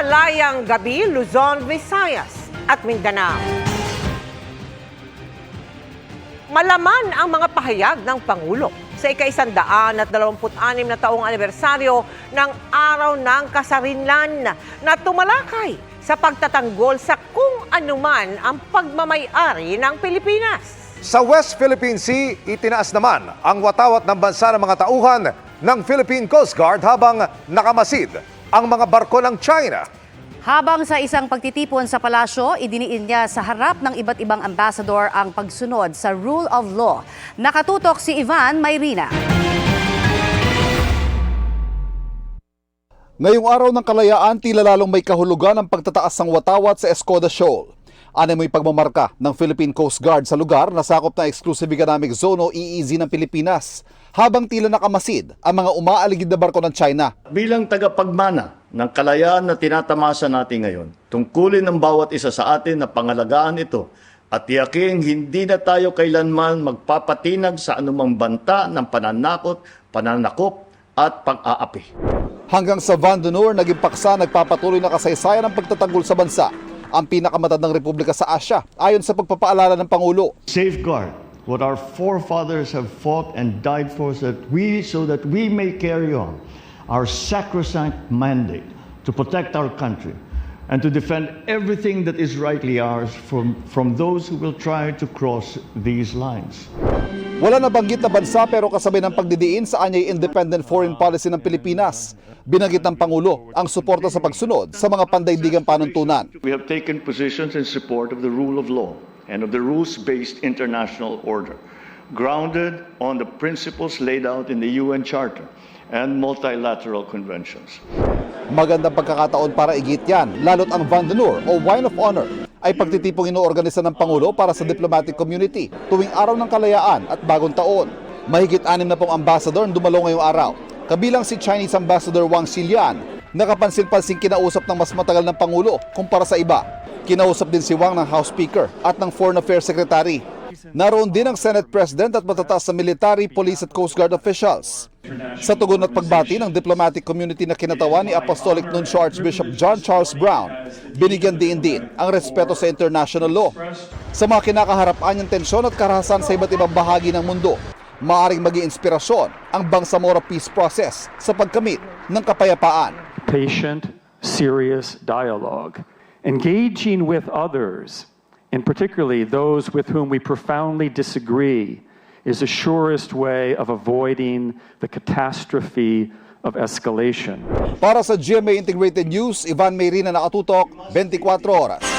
Malayang Gabi, Luzon, Visayas at Mindanao. Malaman ang mga pahayag ng Pangulo sa ika-isandaan at 26 na taong anibersaryo ng Araw ng Kasarinlan na tumalakay sa pagtatanggol sa kung anuman ang pagmamayari ng Pilipinas. Sa West Philippine Sea, itinaas naman ang watawat ng bansa ng mga tauhan ng Philippine Coast Guard habang nakamasid ang mga barko ng China. Habang sa isang pagtitipon sa palasyo, idiniin niya sa harap ng iba't ibang ambassador ang pagsunod sa rule of law. Nakatutok si Ivan Mayrina. Ngayong araw ng kalayaan, tila lalong may kahulugan ang pagtataas ng watawat sa Escoda Shoal. Ano mo'y pagmamarka ng Philippine Coast Guard sa lugar na sakop ng Exclusive Economic Zone o EEZ ng Pilipinas, habang tila nakamasid ang mga umaaligid na barko ng China. Bilang tagapagmana ng kalayaan na tinatamasa natin ngayon, tungkulin ng bawat isa sa atin na pangalagaan ito at tiyaking hindi na tayo kailanman magpapatinag sa anumang banta ng pananakot, pananakop at pag-aapi. Hanggang sa Van Dunor, naging paksa nagpapatuloy na kasaysayan ng pagtatanggol sa bansa, ang pinakamatandang republika sa Asya, ayon sa pagpapaalala ng Pangulo. safeguard what our forefathers have fought and died for so that we so that we may carry on our sacrosanct mandate to protect our country and to defend everything that is rightly ours from, from those who will try to cross these lines. Wala na banggit na bansa pero kasabay ng pagdidiin sa anyay independent foreign policy ng Pilipinas. Binanggit ng Pangulo ang suporta sa pagsunod sa mga pandaigdigang panuntunan. We have taken positions in support of the rule of law and of the rules-based international order, grounded on the principles laid out in the UN Charter and multilateral conventions. Magandang pagkakataon para igit yan, lalo't ang Van den Noor o Wine of Honor ay pagtitipong inoorganisa ng Pangulo para sa diplomatic community tuwing araw ng kalayaan at bagong taon. Mahigit anim na pong ambassador ang dumalo ngayong araw, kabilang si Chinese Ambassador Wang Xilian, nakapansin-pansing kinausap ng mas matagal ng Pangulo kumpara sa iba. Kinausap din si Wang ng House Speaker at ng Foreign Affairs Secretary. Naroon din ang Senate President at matataas na military, police at Coast Guard officials. Sa tugon at pagbati ng diplomatic community na kinatawan ni Apostolic Nuncio Archbishop John Charles Brown, binigyan din din ang respeto sa international law. Sa mga kinakaharapaan niyang tensyon at karahasan sa iba't ibang bahagi ng mundo, maaaring maging inspirasyon ang Bangsamoro peace process sa pagkamit ng kapayapaan. patient, serious dialogue, engaging with others, and particularly those with whom we profoundly disagree, is the surest way of avoiding the catastrophe of escalation. Para sa GMA Integrated News, Ivan Mayrina nakatutok, 24 oras.